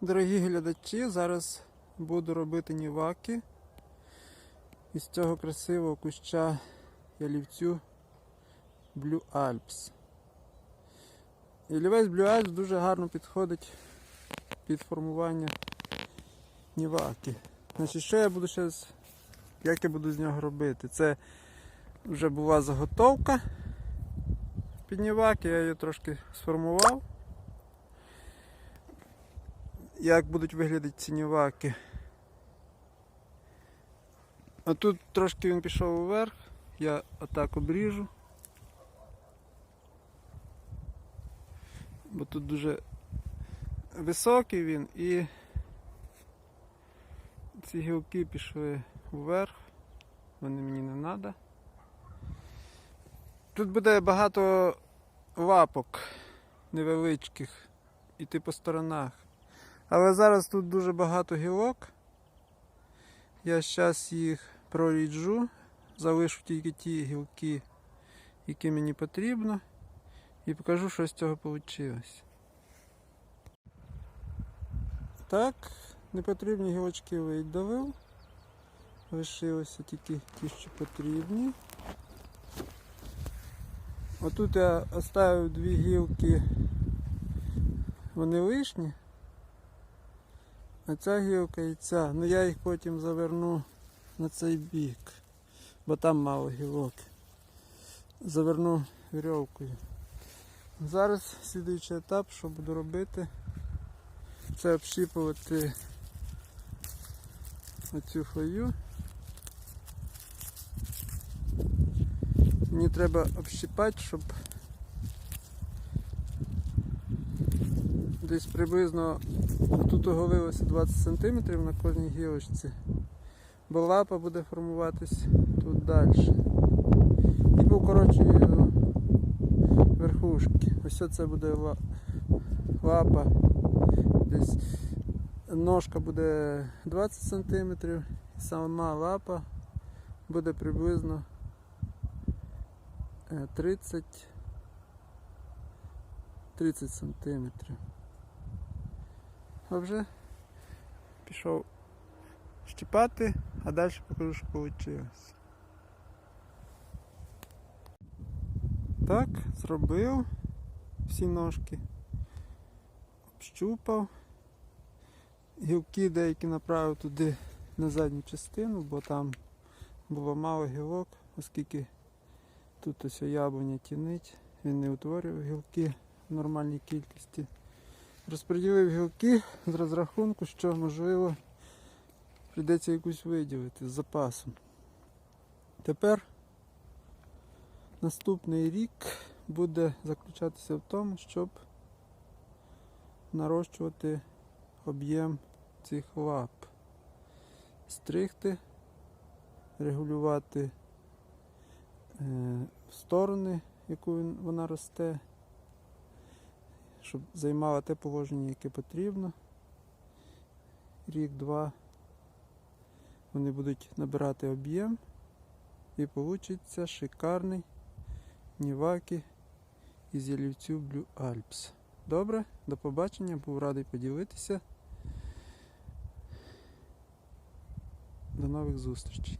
Дорогі глядачі, зараз буду робити ніваки із цього красивого куща ялівцю Blue Alps. Ялівець Blue Alps дуже гарно підходить під формування ніваки. Значить, що я буду ще з... як я буду з нього робити? Це вже була заготовка під ніваки, я її трошки сформував як будуть виглядати ці ніваки. А тут трошки він пішов вверх, я отак обріжу. Бо тут дуже високий він і ці гілки пішли вверх, вони мені не треба. Тут буде багато лапок невеличких іти по сторонах. Але зараз тут дуже багато гілок. Я зараз їх проріджу, залишу тільки ті гілки, які мені потрібно, і покажу, що з цього вийшло. Так, непотрібні гілочки видавив. Лишилися тільки ті, що потрібні. Отут я оставив дві гілки, вони лишні. А ця гілка і ця. Ну я їх потім заверну на цей бік, бо там мало гілок. Заверну вірьовкою. Зараз слідуючий етап, що буду робити, це общіпувати оцю хвою. Мені треба общипати, щоб десь приблизно тут оголилося 20 см на кожній гілочці, бо лапа буде формуватись тут далі. І покорочую верхушки. Ось це буде лапа. Десь ножка буде 20 см, і сама лапа буде приблизно е, 30 30 сантиметрів. А вже пішов щіпати, а далі покажу, що вийшло. Так, зробив всі ножки, общупав. Гілки деякі направив туди на задню частину, бо там було мало гілок, оскільки тут ось яблуня тінить, він не утворював гілки в нормальній кількості. Розподілив гілки з розрахунку, що можливо прийдеться якусь виділити з запасом. Тепер наступний рік буде заключатися в тому, щоб нарощувати об'єм цих лап, стригти, регулювати е, сторони, яку вона росте щоб займала те положення, яке потрібно. Рік-два вони будуть набирати об'єм і вийде шикарний ніваки із ялівцю Blue Alps. Добре, до побачення, був радий поділитися. До нових зустрічей.